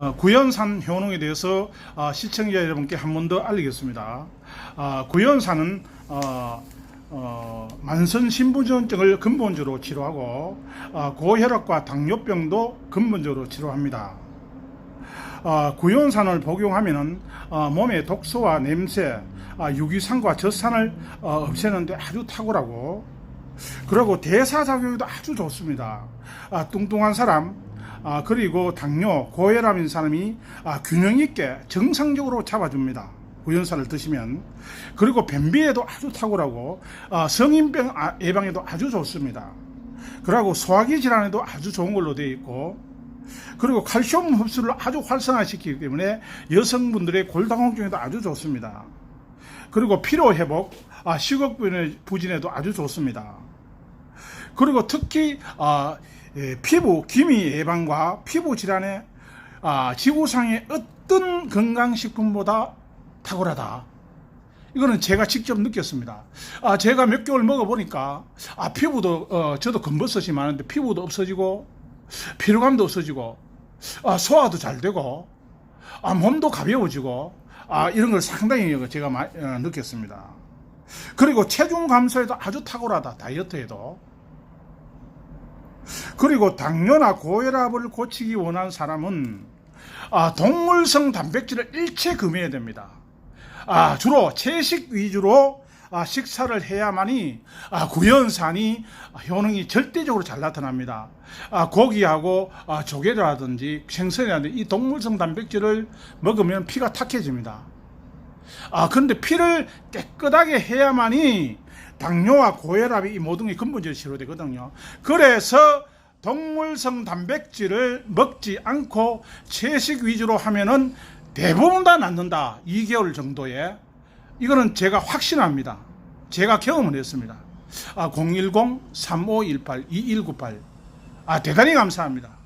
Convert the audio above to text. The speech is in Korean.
어, 구연산 효능에 대해서 어, 시청자 여러분께 한 번 더 알리겠습니다. 어, 구연산은 만성 신부전증을 근본적으로 치료하고 어, 고혈압과 당뇨병도 근본적으로 치료합니다. 어, 구연산을 복용하면은 어, 몸의 독소와 냄새, 아, 유기산과 젖산을 어, 없애는데 아주 탁월하고 그리고 대사작용도 아주 좋습니다. 아, 뚱뚱한 사람, 아, 그리고 당뇨, 고혈압인 사람이 아, 균형 있게 정상적으로 잡아줍니다. 구연산을 드시면 그리고 변비에도 아주 탁월하고 아, 성인병 아- 예방에도 아주 좋습니다. 그리고 소화기 질환에도 아주 좋은 걸로 되어 있고 그리고 칼슘 흡수를 아주 활성화시키기 때문에 여성분들의 골다공증에도 아주 좋습니다. 그리고 피로 회복, 아, 식욕 부진에도 아주 좋습니다. 그리고 특히 아, 예, 피부 기미 예방과 피부 질환에 아, 지구상의 어떤 건강식품보다 탁월하다. 이거는 제가 직접 느꼈습니다. 아, 제가 몇 개월 먹어보니까, 아, 피부도, 어, 저도 검버섯이 많은데 피부도 없어지고, 피로감도 없어지고, 아, 소화도 잘 되고, 아, 몸도 가벼워지고, 아, 이런 걸 상당히 제가 마- 어, 느꼈습니다. 그리고 체중 감소에도 아주 탁월하다, 다이어트에도. 그리고 당뇨나 고혈압을 고치기 원하는 사람은 아, 동물성 단백질을 일체 금해야 됩니다. 아, 주로 채식 위주로 아, 식사를 해야만이 아, 구연산이 효능이 절대적으로 잘 나타납니다. 아, 고기하고 아, 조개라든지 생선이라든지 이 동물성 단백질을 먹으면 피가 탁해집니다. 아, 그런데 피를 깨끗하게 해야만이 당뇨와 고혈압이 이 모든 게 근본적으로 치료되거든요. 그래서 동물성 단백질을 먹지 않고 채식 위주로 하면은 대부분 다 낫는다. 2개월 정도에. 이거는 제가 확신합니다. 제가 경험을 했습니다. 아, 010-3518-2198. 아, 대단히 감사합니다.